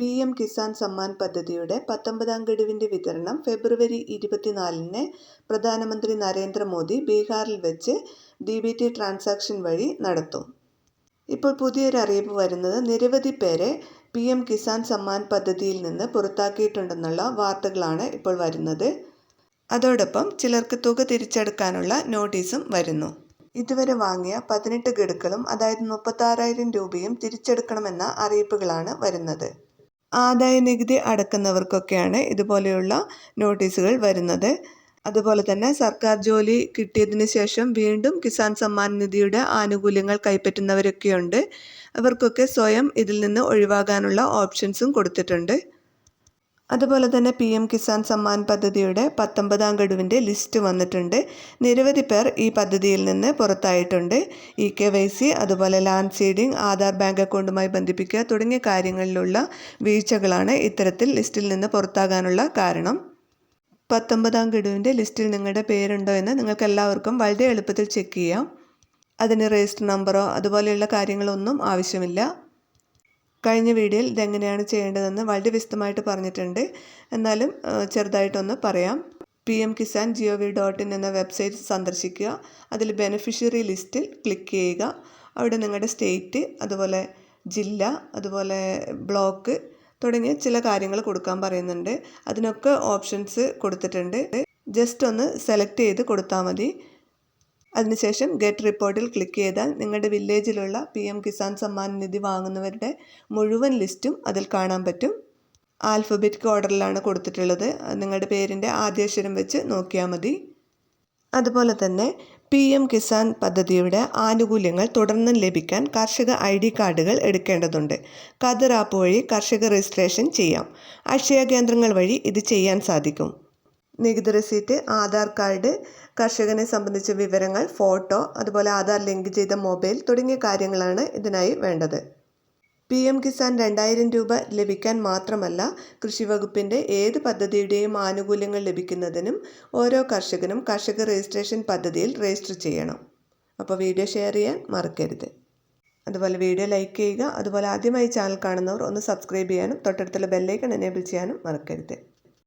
P M Kisan Samman പദ്ധതിയുടെ പത്തൊമ്പതാം ഗഡുവിന്റെ വിതരണം ഫെബ്രുവരി ഇരുപത്തിനാലിന് പ്രധാനമന്ത്രി നരേന്ദ്രമോദി ബീഹാറിൽ വെച്ച് ഡി ബി ടി ട്രാൻസാക്ഷൻ വഴി നടത്തും. ഇപ്പോൾ പുതിയൊരു അറിയിപ്പ് വരുന്നത് നിരവധി പേരെ പി എം കിസാൻ സമ്മാൻ പദ്ധതിയിൽ നിന്ന് പുറത്താക്കിയിട്ടുണ്ടെന്നുള്ള വാർത്തകളാണ് ഇപ്പോൾ വരുന്നത്. അതോടൊപ്പം ചിലർക്ക് തുക തിരിച്ചെടുക്കാനുള്ള നോട്ടീസും വരുന്നു. ഇതുവരെ വാങ്ങിയ പതിനെട്ട് ഗഡുക്കളും അതായത് മുപ്പത്താറായിരം രൂപയും തിരിച്ചെടുക്കണമെന്ന അറിയിപ്പുകളാണ് വരുന്നത്. ആദായ നികുതി അടക്കുന്നവർക്കൊക്കെയാണ് ഇതുപോലെയുള്ള നോട്ടീസുകൾ വരുന്നത്. അതുപോലെ തന്നെ സർക്കാർ ജോലി കിട്ടിയതിന് ശേഷം വീണ്ടും കിസാൻ സമ്മാൻ നിധിയുടെ ആനുകൂല്യങ്ങൾ കൈപ്പറ്റുന്നവരൊക്കെയുണ്ട്. അവർക്കൊക്കെ സ്വയം ഇതിൽ നിന്ന് ഒഴിവാകാനുള്ള ഓപ്ഷൻസും കൊടുത്തിട്ടുണ്ട്. അതുപോലെ തന്നെ പി എം കിസാൻ സമ്മാൻ പദ്ധതിയുടെ പത്തൊമ്പതാം ഗഡുവിന്റെ ലിസ്റ്റ് വന്നിട്ടുണ്ട്. നിരവധി പേർ ഈ പദ്ധതിയിൽ നിന്ന് പുറത്തായിട്ടുണ്ട്. ഇ കെ വൈ സി അതുപോലെ ലാൻഡ് സീഡിംഗ് ആധാർ ബാങ്ക് അക്കൗണ്ടുമായി ബന്ധിപ്പിക്കുക തുടങ്ങിയ കാര്യങ്ങളിലുള്ള വീഴ്ചകളാണ് ഇത്തരത്തിൽ ലിസ്റ്റിൽ നിന്ന് പുറത്താകാനുള്ള കാരണം. പത്തൊമ്പതാം ഗഡുവിന്റെ ലിസ്റ്റിൽ നിങ്ങളുടെ പേരുണ്ടോ എന്ന് നിങ്ങൾക്ക് എല്ലാവർക്കും വളരെ എളുപ്പത്തിൽ ചെക്ക് ചെയ്യാം. അതിന് രജിസ്റ്റർ നമ്പറോ അതുപോലെയുള്ള കാര്യങ്ങളൊന്നും ആവശ്യമില്ല. കഴിഞ്ഞ വീഡിയോയിൽ ഇതെങ്ങനെയാണ് ചെയ്യേണ്ടതെന്ന് വളരെ വിശദമായിട്ട് പറഞ്ഞിട്ടുണ്ട്. എന്നാലും ചെറുതായിട്ടൊന്ന് പറയാം. P M Kisan G O V dot in എന്ന വെബ്സൈറ്റ് സന്ദർശിക്കുക. അതിൽ ബെനിഫിഷ്യറി ലിസ്റ്റിൽ ക്ലിക്ക് ചെയ്യുക. അവിടെ നിങ്ങളുടെ സ്റ്റേറ്റ് അതുപോലെ ജില്ല അതുപോലെ ബ്ലോക്ക് തുടങ്ങിയ ചില കാര്യങ്ങൾ കൊടുക്കാൻ പറയുന്നുണ്ട്. അതിനൊക്കെ ഓപ്ഷൻസ് കൊടുത്തിട്ടുണ്ട്. ജസ്റ്റ് ഒന്ന് സെലക്ട് ചെയ്ത് കൊടുത്താൽ മതി. അതിനുശേഷം ഗെറ്റ് റിപ്പോർട്ടിൽ ക്ലിക്ക് ചെയ്താൽ നിങ്ങളുടെ വില്ലേജിലുള്ള പി എം കിസാൻ സമ്മാൻ നിധി വാങ്ങുന്നവരുടെ മുഴുവൻ ലിസ്റ്റും അതിൽ കാണാൻ പറ്റും. ആൽഫബറ്റിക് ഓർഡറിലാണ് കൊടുത്തിട്ടുള്ളത്. നിങ്ങളുടെ പേരിന്റെ ആദ്യക്ഷരം വെച്ച് നോക്കിയാൽ മതി. അതുപോലെ തന്നെ പി എം കിസാൻ പദ്ധതിയുടെ ആനുകൂല്യങ്ങൾ തുടർന്നും ലഭിക്കാൻ കർഷക ഐ ഡി കാർഡുകൾ എടുക്കേണ്ടതുണ്ട്. കതിർ ആപ്പ് വഴി കർഷക രജിസ്ട്രേഷൻ ചെയ്യാം. അക്ഷയ കേന്ദ്രങ്ങൾ വഴി ഇത് ചെയ്യാൻ സാധിക്കും. നികുതി റെസീറ്റ് ആധാർ കാർഡ് കർഷകനെ സംബന്ധിച്ച വിവരങ്ങൾ ഫോട്ടോ അതുപോലെ ആധാർ ലിങ്ക് ചെയ്ത മൊബൈൽ തുടങ്ങിയ കാര്യങ്ങളാണ് ഇതിനായി വേണ്ടത്. പി എം കിസാൻ രണ്ടായിരം രൂപ ലഭിക്കാൻ മാത്രമല്ല കൃഷി വകുപ്പിന്റെ ഏത് പദ്ധതിയുടെയും ആനുകൂല്യങ്ങൾ ലഭിക്കുന്നതിനും ഓരോ കർഷകനും കർഷക രജിസ്ട്രേഷൻ പദ്ധതിയിൽ രജിസ്റ്റർ ചെയ്യണം. അപ്പോൾ വീഡിയോ ഷെയർ ചെയ്യാൻ മറക്കരുത്. അതുപോലെ വീഡിയോ ലൈക്ക് ചെയ്യുക അതുപോലെ ആദ്യമായി ചാനൽ കാണുന്നവർ ഒന്ന് സബ്സ്ക്രൈബ് ചെയ്യാനും തൊട്ടടുത്തുള്ള ബെല്ലൈക്കൺ എനേബിൾ ചെയ്യാനും മറക്കരുത്.